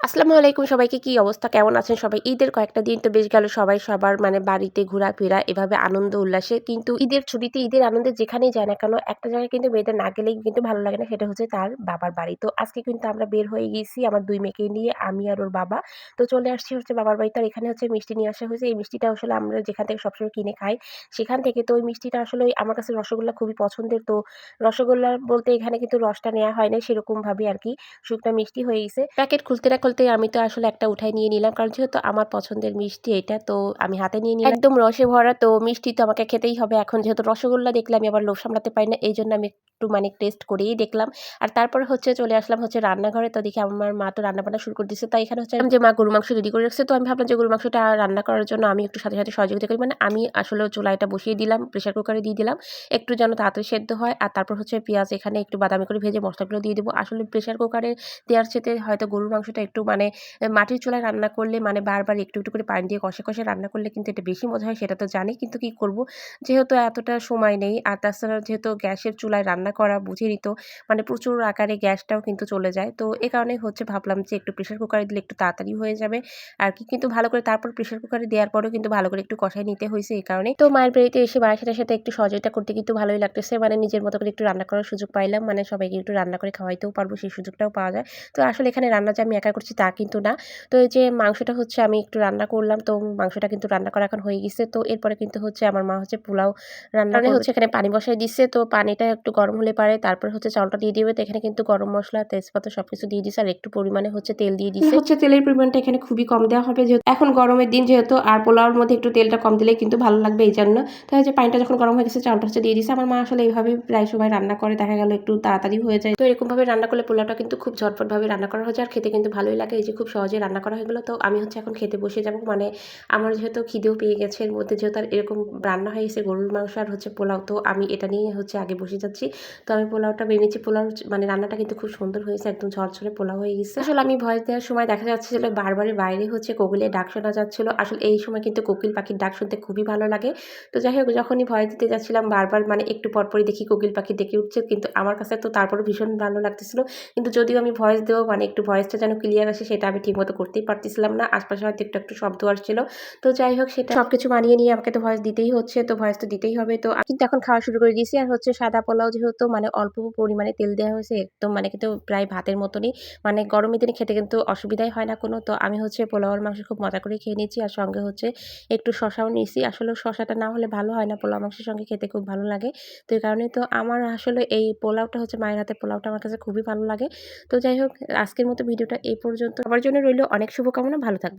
আসসালামু আলাইকুম সবাইকে কি অবস্থা? কেমন আছেন সবাই? ঈদের কয়েকটা দিন তো বেশ গেল, সবাই সবার মানে বাড়িতে ঘোরাফেরা, এভাবে আনন্দ উল্লাসে। কিন্তু ঈদের ছুটিতে ঈদের আনন্দে যেখানেই যায় না কেন, একটা জায়গায় কিন্তু মেয়েদের না গেলেই কিন্তু ভালো লাগে না, সেটা হচ্ছে তার বাবার বাড়ি। তো আজকে কিন্তু আমরা বের হয়ে গেছি আমার দুই মেয়েকে নিয়ে, আমি আর ওর বাবা। তো চলে আসছি হচ্ছে বাবার বাড়িতে আর এখানে হচ্ছে মিষ্টি নিয়ে আসা হয়েছে। এই মিষ্টিটা আসলে আমরা যেখান থেকে সবসময় কিনে খাই, সেখান থেকে। তো ওই মিষ্টিটা আসলে আমার কাছে রসগোল্লা খুবই পছন্দের। তো রসগোল্লা বলতে এখানে কিন্তু রসটা নেওয়া হয় না সেরকমভাবে আর কি। শুকনা মিষ্টি হয়ে গেছে। প্যাকেট খুলতে না খুলতে আমি তো আসলে একটা উঠাই নিয়ে নিলাম। কারণ যেহেতু আমার পছন্দের মিষ্টি এটা, তো আমি হাতে নিয়ে নিলাম। একদম রসে ভরা, তো মিষ্টি তো আমাকে খেতেই হবে। এখন যেহেতু রসগোল্লা দেখলে আমি আবার লোভ সামলাতে পারি না এই জন্য আমি একটু মানে টেস্ট করেই দেখলাম। আর তারপরে হচ্ছে চলে আসলাম হচ্ছে রান্নাঘরে। তো দেখি আমার মা তো রান্না বান্না শুরু করে দিচ্ছে তাই এখানে হচ্ছে যে মা গরু মাংস রেডি করে রাখছে, তো আমি ভাবলাম যে গরু মাংসটা রান্না করার জন্য আমি একটু সাথে সাথে সহযোগিতা করি। মানে আমি আসলে চুলাইটা বসিয়ে দিলাম প্রেশার কুকারে দিয়ে দিলাম। একটু যেন তাড়াতাড়ি সেদ্ধ হয়। আর তারপর হচ্ছে পেঁয়াজ এখানে একটু বাদামি করে ভেজে মশলাগুলো দিয়ে দেবো। আসলে প্রেশার কুকারে দেওয়ার চেতে হয়তো গরুর মাংসটা একটু মানে মাটির চুলায় রান্না করলে মানে বারবার একটু একটু করে পানি দিয়ে কষে কষে রান্না করলে কিন্তু এটা বেশি মজা হয়, সেটা তো জানি। কিন্তু কি করব? যেহেতু এতটা সময় নেই, আর তাছাড়া যেহেতু গ্যাসের চুলায় রান্না করা বুঝে নিত। মানে প্রচুর আকারে গ্যাসটাও কিন্তু চলে যায়। তো এ কারণে হচ্ছে ভাবলাম যে একটু প্রেশার কুকারে দিলে একটু তাড়াতাড়ি হয়ে যাবে। আর কি কিন্তু ভালো করে তারপর প্রেশার কুকারে দেওয়ার পরেও কিন্তু ভালো করে একটু কষাই নিতে হয়েছে এই কারণে। তো মায়ের বাড়িতে এসে মায়ের সাথে সাথে একটু সহযোগিতা করতে কিন্তু ভালোই লাগতেছে। মানে নিজের মতো করে একটু রান্না করার সুযোগ পাইলাম। মানে সবাইকে একটু রান্না করে খাওয়াইতেও পারব সেই সুযোগটাও পাওয়া যায়। তো আসলে এখানে রান্না যে আমি একা করছি তা কিন্তু না। তো এই যে মাংসটা হচ্ছে আমি একটু রান্না করলাম। তো মাংসটা কিন্তু রান্না করা এখন হয়ে গেছে। তো এরপরে কিন্তু হচ্ছে আমার মা হচ্ছে পোলাও রান্না হচ্ছে এখানে পানি বসাই দিচ্ছে। তো পানিটা একটু গরম হলে পারে, তারপর হচ্ছে চালটা দিয়ে দিবে। তো এখানে কিন্তু গরম মশলা, তেজপাতা সব কিছু দিয়ে দিচ্ছে আর একটু পরিমাণে হচ্ছে তেল দিয়ে দিচ্ছে হচ্ছে তেলের পরিমাণটা এখানে খুবই কম দেওয়া হবে যেহেতু এখন গরমের দিন যেহেতু, আর পোলাওর মধ্যে একটু তেলটা কম দিলে কিন্তু ভালো লাগবে এই জন্য তাই যে পানিটা যখন গরম হয়ে গেছে, চালটা হচ্ছে দিয়ে দিচ্ছে আমার মা আসলে এইভাবে প্রায় সময় রান্না করে, দেখা গেল একটু তাড়াতাড়ি হয়ে যায়। তো এরকমভাবে রান্না করলে পোলাওটা কিন্তু খুব ঝটপটভাবে রান্না করা হয়ে যায়, আর খেতে কিন্তু ভালোই লাগে। এই যে খুব সহজে রান্না করা হয়ে গেলো। তো আমি হচ্ছে এখন খেতে বসে যাব। মানে আমার যেহেতু খিদেও পেয়ে গেছে, এর মধ্যে যেহেতু আর এরকম রান্না হয়ে গেছে গরুর মাংস আর হচ্ছে পোলাও, তো আমি এটা নিয়ে হচ্ছে আগে বসে যাচ্ছি। তো আমি পোলাওটা বেরিয়েছি পোলাও মানে রান্নাটা কিন্তু খুব সুন্দর হয়েছে, একদম ঝরঝরে পোলাও হয়ে গেছে। আসলে আমি ভয় দেওয়ার সময় দেখা যাচ্ছিল বারবারই বাইরে হচ্ছে কোকিলের ডাক শোনা যাচ্ছিল। আসলে এই সময় কিন্তু কোকিল পাখির ডাক শুনতে খুবই ভালো লাগে। তো যাই হোক, যখনই ভয় দিতে যাচ্ছিলাম, বারবার মানে একটু পরপরই দেখি কোকিল পাখি ডেকে উঠছে। কিন্তু আমার কাছে তো তারপরে ভীষণ ভালো লাগতেছিল। কিন্তু যদিও আমি ভয়েস দেবো মানে একটু ভয়েসটা যেন ক্লিয়ার আসে, সেটা আমি ঠিকমতো করতেই পারতেছিলাম না। আশপাশে হয়তো একটু একটু শব্দ আসছিল। তো যাই হোক, সেটা সব কিছু মানিয়ে নিয়ে আমাকে তো ভয়েস দিতেই হচ্ছে। তো ভয়েস তো দিতেই হবে। তো কিন্তু এখন খাওয়া শুরু করে দিয়েছি। আর হচ্ছে সাদা পোলাও যেহেতু মানে অল্প পরিমাণে তেল দেওয়া হয়েছে, একদম মানে কিন্তু প্রায় ভাতের মতনই। মানে গরমের দিনে খেতে কিন্তু অসুবিধাই হয় না কোনো। তো আমি হচ্ছে পোলাওয়ার মাংস খুব মজা করে খেয়ে নিয়েছি। আর সঙ্গে হচ্ছে একটু শশাও নিয়েছি। আসলে শশাটা না হলে ভালো হয় না পোলাও মাংসের সঙ্গে খেতে, খুব ভালো লাগে। তো এই কারণে তো আমার আসলে এই পোলাওটা হচ্ছে মায়ের হাতে পোলাওটা আমার কাছে খুবই ভালো লাগে। তো যাই হোক, আজকের মতো ভিডিওটা এই পর্যন্ত। সবার জন্য রইল অনেক শুভকামনা। ভালো থাকবে